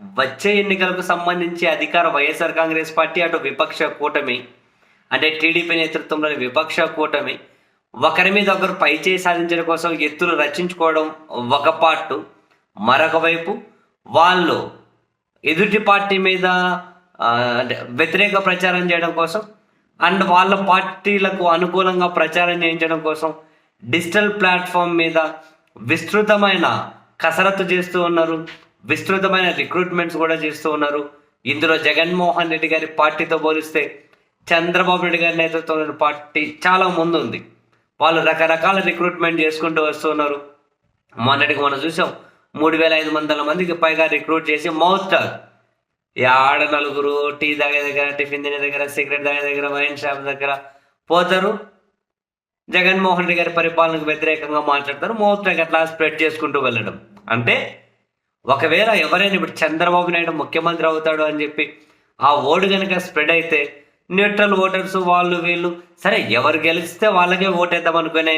వచ్చే ఎన్నికలకు సంబంధించి అధికార వైఎస్ఆర్ కాంగ్రెస్ పార్టీ అటు విపక్ష కూటమి అంటే టీడీపీ నేతృత్వంలోని విపక్ష కూటమి ఒకరి మీద ఒకరు పైచేయి సాధించడం కోసం ఎత్తులు రచించుకోవడం ఒక పార్టు. మరొక వైపు వాళ్ళు ఎదుటి పార్టీ మీద వ్యతిరేక ప్రచారం చేయడం కోసం అండ్ వాళ్ళ పార్టీలకు అనుకూలంగా ప్రచారం చేయించడం కోసం డిజిటల్ ప్లాట్ఫామ్ మీద విస్తృతమైన కసరత్తు చేస్తూ ఉన్నారు. విస్తృతమైన రిక్రూట్మెంట్స్ కూడా చేస్తూ ఉన్నారు. ఇందులో జగన్మోహన్ రెడ్డి గారి పార్టీతో పోలిస్తే చంద్రబాబు నాయుడు గారి నేతృత్వంలోని పార్టీ చాలా ముందు ఉంది వాళ్ళు రకరకాల రిక్రూట్మెంట్ చేసుకుంటూ వస్తున్నారు మొన్నటికి మనం చూసాం మూడు వేల ఐదు వందల మందికి పైగా రిక్రూట్ చేసి మౌత్ ఆడ నలుగురు టీ తాగే దగ్గర టిఫిన్ తినే దగ్గర సిగరెట్ తాగే దగ్గర వైన్ షాప్ దగ్గర పోతారు. జగన్మోహన్ రెడ్డి గారి పరిపాలనకు వ్యతిరేకంగా మాట్లాడతారు. మోస్టర్ అట్లా స్ప్రెడ్ చేసుకుంటూ వెళ్ళడం. అంటే ఒకవేళ ఎవరైనా ఇప్పుడు చంద్రబాబు నాయుడు ముఖ్యమంత్రి అవుతాడు అని చెప్పి ఆ ఓటు కనుక స్ప్రెడ్ అయితే న్యూట్రల్ ఓటర్స్ వాళ్ళు వీళ్ళు సరే ఎవరు గెలిస్తే వాళ్ళకే ఓటేద్దాం అనుకునే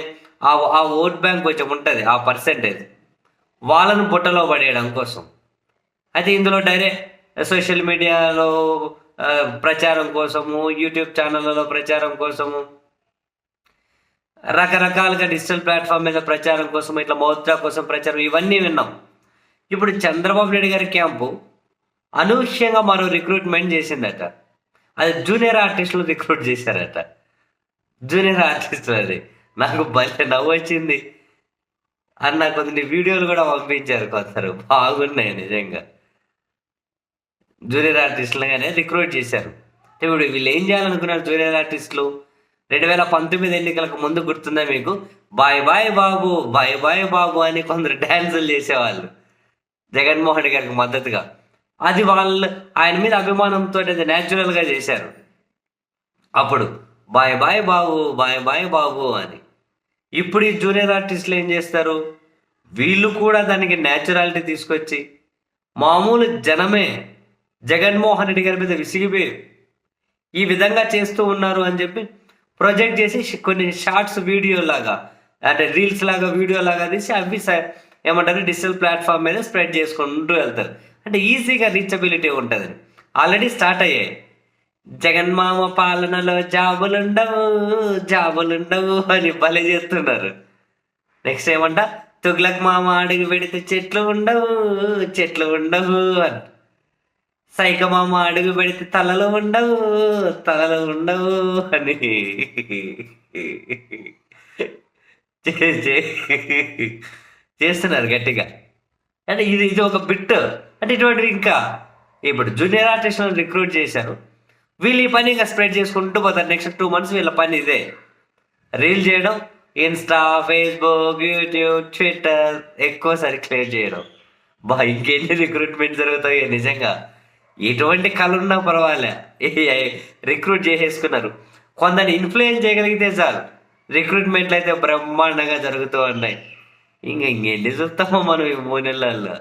ఆ ఆ ఓట్ బ్యాంక్ కొంచెం ఉంటుంది ఆ పర్సెంటేజ్ వాళ్ళను బుట్టలో పడేయడం కోసం. అయితే ఇందులో డైరెక్ట్ సోషల్ మీడియాలో ప్రచారం కోసము యూట్యూబ్ ఛానళ్ళలో ప్రచారం కోసము రకరకాలుగా డిజిటల్ ప్లాట్ఫామ్ మీద ప్రచారం కోసం ఇట్లా మౌత్రా కోసం ప్రచారం ఇవన్నీ విన్నాం. ఇప్పుడు చంద్రబాబు నాయుడు గారి క్యాంపు అనూహ్యంగా మరో రిక్రూట్మెంట్ చేసిందట. అది జూనియర్ ఆర్టిస్టులు రిక్రూట్ చేశారట. జూనియర్ ఆర్టిస్టులు అది. నాకు భలే నవ్వు వచ్చింది అన్న కొన్ని వీడియోలు కూడా పంపించారు కొందరు. బాగున్నాయి నిజంగా. జూనియర్ ఆర్టిస్టులుగానే రిక్రూట్ చేశారు. ఇప్పుడు వీళ్ళు ఏం చేయాలనుకున్నారు జూనియర్ ఆర్టిస్టులు రెండు వేల పంతొమ్మిది ఎన్నికలకు ముందు గుర్తుందా మీకు? Bye bye Babu bye bye Babu అని కొందరు డ్యాన్సులు చేసేవాళ్ళు. జగన్మోహన్ రెడ్డి గారికి మద్దతుగా. అది వాళ్ళు ఆయన మీద అభిమానంతో అది న్యాచురల్గా చేశారు. అప్పుడు bye bye Babu bye bye Babu అని. ఇప్పుడు ఈ జూనియర్ ఆర్టిస్టులు ఏం చేస్తారు? వీళ్ళు కూడా దానికి న్యాచురాలిటీ తీసుకొచ్చి మామూలు జనమే జగన్మోహన్ రెడ్డి గారి మీద విసిగిపోయి ఈ విధంగా చేస్తూ ఉన్నారు అని చెప్పి ప్రొజెక్ట్ చేసి కొన్ని షార్ట్స్ వీడియో లాగా అంటే రీల్స్ లాగా వీడియో లాగా తీసి అవి ఏమంటారు? డిజిటల్ ప్లాట్ఫామ్ మీద స్ప్రెడ్ చేసుకుంటూ వెళ్తారు. అంటే ఈజీగా రీచబిలిటీ ఉంటుంది. ఆల్రెడీ స్టార్ట్ అయ్యాయి. జగన్మామ పాలనలో జాబులుండవు జాబులుండవు అని భలే చేస్తున్నారు. నెక్స్ట్ ఏమంట? తుగ్లక్ మామ అడుగు పెడితే చెట్లు ఉండవు చెట్లు ఉండవు అని. సైక మామ అడుగు పెడితే తలలు ఉండవు తలలు ఉండవు అని. చే- చే- చేస్తున్నారు గట్టిగా. అంటే ఇది ఇది ఒక బిట్ అంటే ఇటువంటివి ఇంకా. ఇప్పుడు జూనియర్ ఆర్టిస్ట్లను రిక్రూట్ చేశారు. వీళ్ళు ఈ పని ఇంకా స్ప్రెడ్ చేసుకుంటూ పోతారు. నెక్స్ట్ టూ మంత్స్ వీళ్ళ పని ఇదే. రీల్ చేయడం ఇన్స్టా ఫేస్బుక్ యూట్యూబ్ ట్విట్టర్ ఎక్కువ సర్క్యులేట్ చేయడం. బా ఇంకేంటి రిక్రూట్మెంట్ జరుగుతాయో నిజంగా. ఎటువంటి కళ ఉన్నా పర్వాలే. రిక్రూట్ చేసేసుకున్నారు. కొందరిని ఇన్ఫ్లుయెన్స్ చేయగలిగితే చాలు. రిక్రూట్మెంట్లు అయితే బ్రహ్మాండంగా జరుగుతూ ఉన్నాయి. ఇంకా ఇంకెన్ని చూస్తామో మనం ఈ మూడు నెలల్లో